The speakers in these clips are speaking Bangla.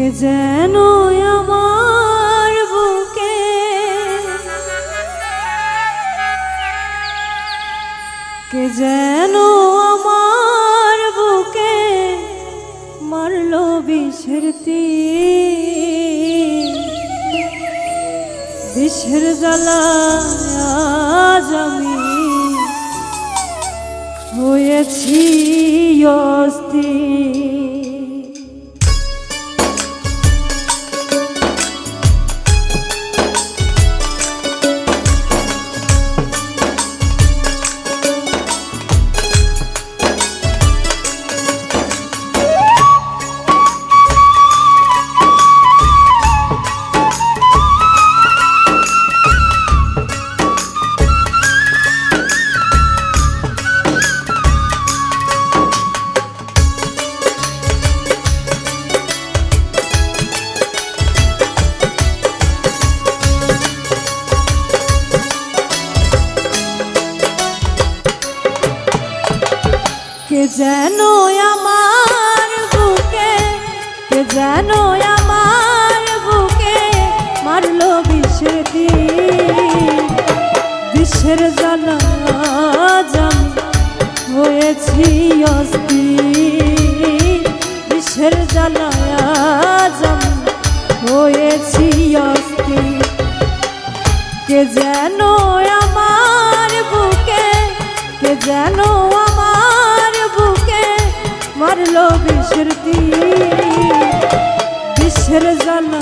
কে যেন আমার বুকে। কে যেন আমার বুকে মারলো বিষের তীর বিষের জ্বালা আজ আমি হয়েছি অস্থির। কে যেন আমার বুকে, কে যেন আমার বুকে মারলো বিষের জ্বালা জাম হয়েছি বিষের জ্বালা জাম হয়েছি অস্থির কে যেন আমার বুকে, কে যেন আমার মারলো বিষের তীর বিষের জ্বালা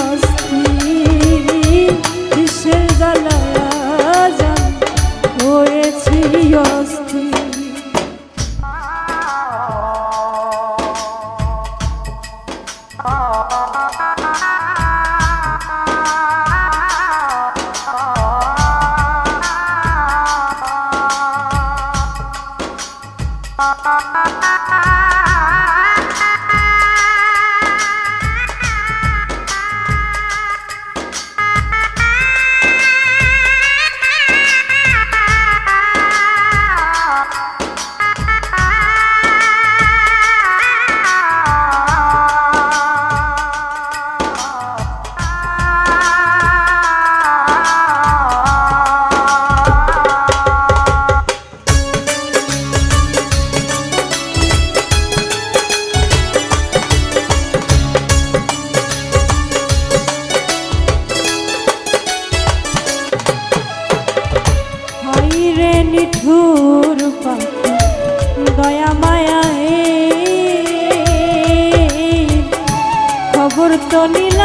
অস্থির হয়েছি অস্থির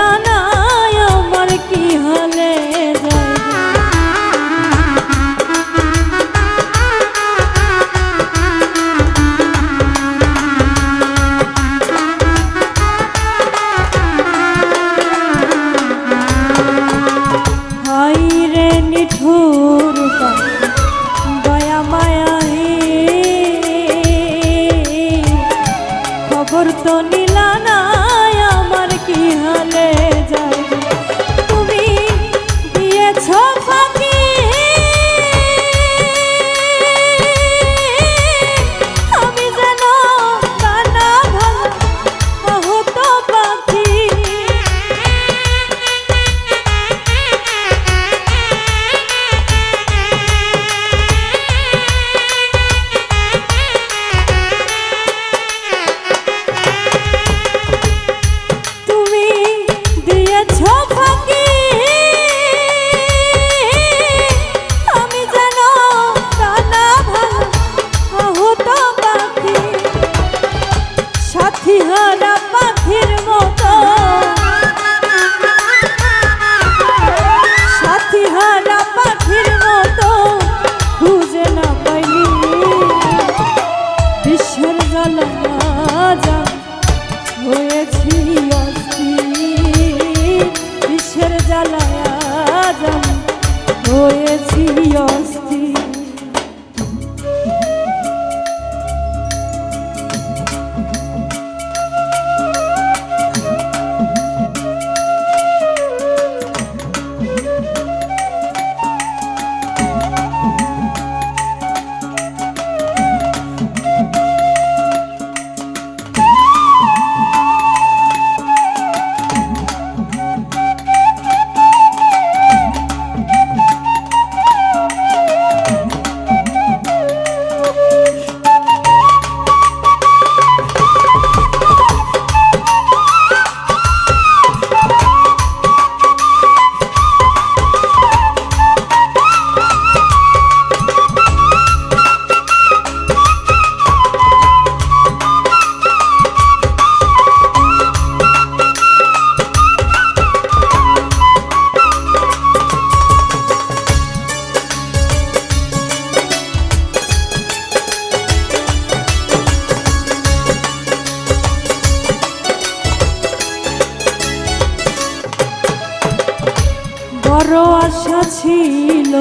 জানায় আমার কি হলে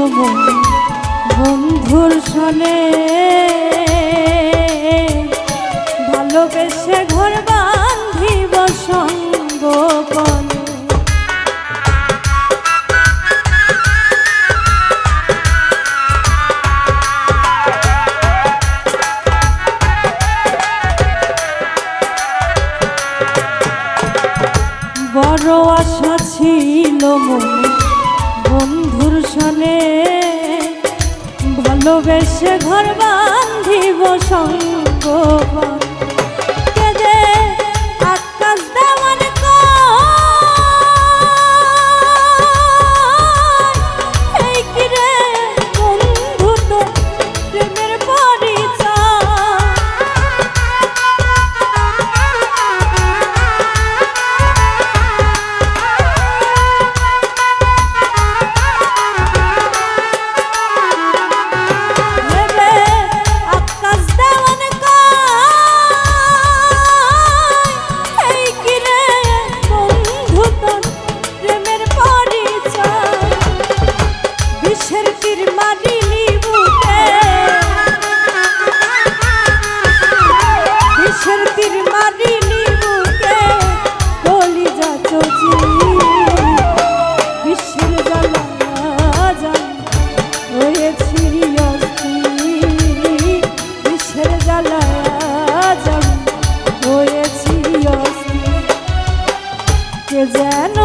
তব বন্ধুর সনে ভালোবেসে ঘর বান্ধিব সঙ্গপন। ঘর বান্ধিব সঙ্গ যেন